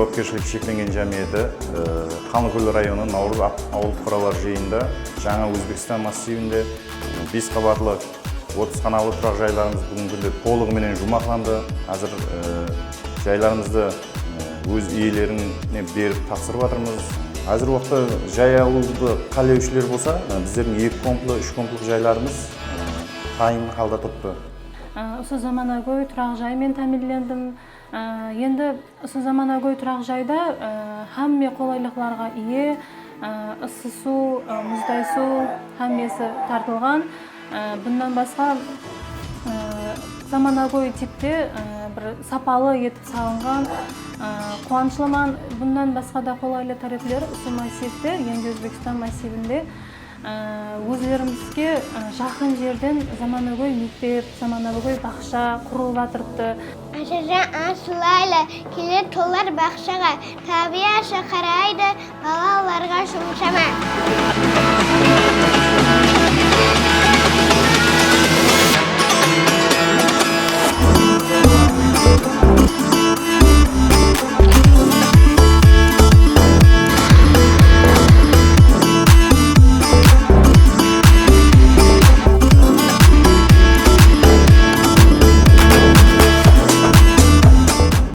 жауапкершілігі шектелген жамиеті қаныкөл районы наурыз ауылдық құралар жиында жаңа өзбекстан массивінде бес қабатлы отыз қаналы тұрақ жайларымыз бүгінгі күнде толығыменен жұмақланды. Қазір жайларымызды өз иелеріне беріп тапсырып жатырмыз. Қазіргі уақытта жай ауылды қалеушілер болса біздердің екі комплы үш комплық жайларымыз дайын халда тұрыпты осы заманауи тұрақ жаймен тәмінлендім енді осы заманауи тұрақ жайда хамме қолайлықларға ие ыссы су мұздай су хаммесі тартылған. Бұндан басқа заманауи типте бір сапалы етіп салынған қуанышламан бұндан басқа да қолайлы тараплер осы массивте енді өзбекстан массивінде өзлерімізге жақын жерден заманауи мектеп заманауи бақша құрылып жатырыпты Ашажан асылайлы келер толар бақшаға. Табия аша қарайды балаларға жұмшама